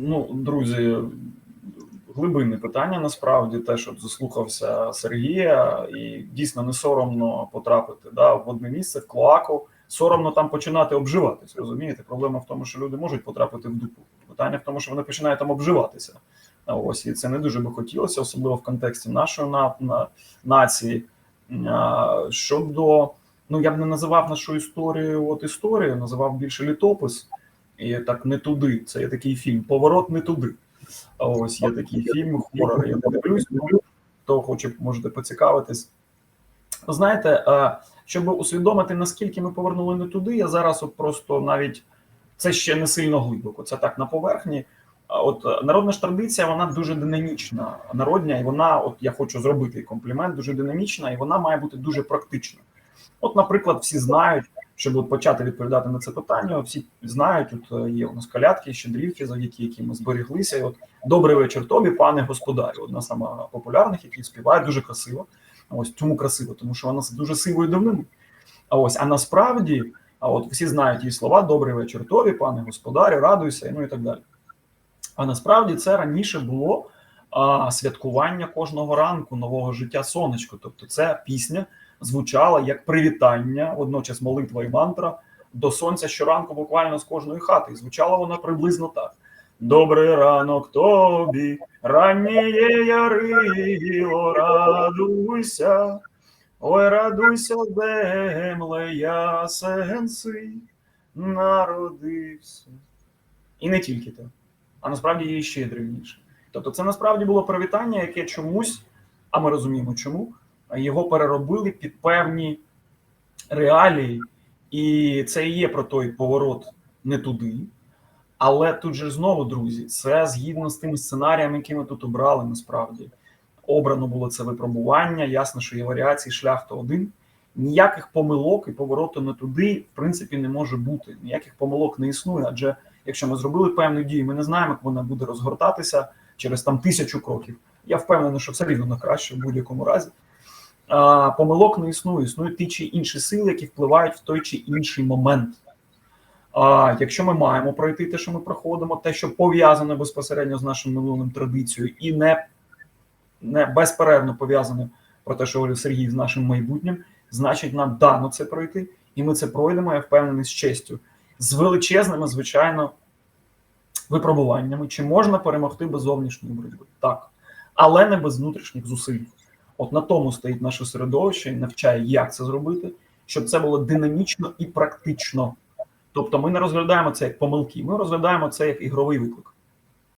Ну, друзі, глибинне питання насправді теж от заслухався Сергія, і дійсно не соромно потрапити да, в одне місце, в клоаку. Соромно там починати обживатись. Розумієте? Проблема в тому, що люди можуть потрапити в дупу. Питання в тому, що вони починають там обживатися. Ось і це не дуже би хотілося, особливо в контексті нашої на, на, нації. А, щодо, ну я б не називав нашу історію от історією, називав більше літопис. І так не туди. Це є такий фільм Поворот не туди. Ось є такий фільм, хорор. Я не дивлюсь, ну, хто хоче, можете поцікавитись. Знаєте, щоб усвідомити, наскільки ми повернули не туди, я зараз от просто навіть це ще не сильно глибоко, це так на поверхні. От е, народна ж традиція, вона дуже динамічна, народня, і вона, от я хочу зробити комплімент, дуже динамічна, і вона має бути дуже практична. От, наприклад, всі знають, щоб почати відповідати на це питання, всі знають, от е, є у нас колядки, щедрівки, завдяки яким ми зберіглися. І от добрий вечір тобі, пане господарю. Одна з самих популярних, які співають дуже красиво. Ось чому красиво, тому що вона дуже сивої давнини. А ось, а насправді, а от всі знають її слова: добрий вечір тобі, пане господарю, радуйся, ну і так далі. А насправді це раніше було а, святкування кожного ранку нового життя сонечко. Тобто, ця пісня звучала як привітання, водночас молитва і мантра до сонця щоранку, буквально з кожної хати. І звучала вона приблизно так: Добрий ранок тобі, раннє ярило, радуйся, ой, радуйся, земле, ясен син народився. І не тільки те, а насправді є ще древніше. Тобто, це насправді було привітання, яке чомусь, а ми розуміємо, чому його переробили під певні реалії, і це і є про той поворот не туди. Але тут же знову, друзі, це згідно з тим сценарієм, який ми тут обрали, насправді обрано було це випробування. Ясно, що є варіації шлях то один. Ніяких помилок і повороту не туди, в принципі, не може бути. Ніяких помилок не існує. Адже якщо ми зробили певну дію, ми не знаємо, як вона буде розгортатися через там тисячу кроків. Я впевнений, що все рівно на краще в будь-якому разі. Помилок не існує. Існують ті чи інші сили, які впливають в той чи інший момент. А якщо ми маємо пройти те, що ми проходимо, те, що пов'язане безпосередньо з нашим минулим традицією, і не не безперервно пов'язане про те, що говорив Сергій з нашим майбутнім, значить, нам дано це пройти, і ми це пройдемо, я впевнений, з честю, з величезними, звичайно, випробуваннями. Чи можна перемогти без зовнішньої боротьби? Так, але не без внутрішніх зусиль. От на тому стоїть наше середовище і навчає, як це зробити, щоб це було динамічно і практично. Тобто, ми не розглядаємо це як помилки, ми розглядаємо це як ігровий виклик.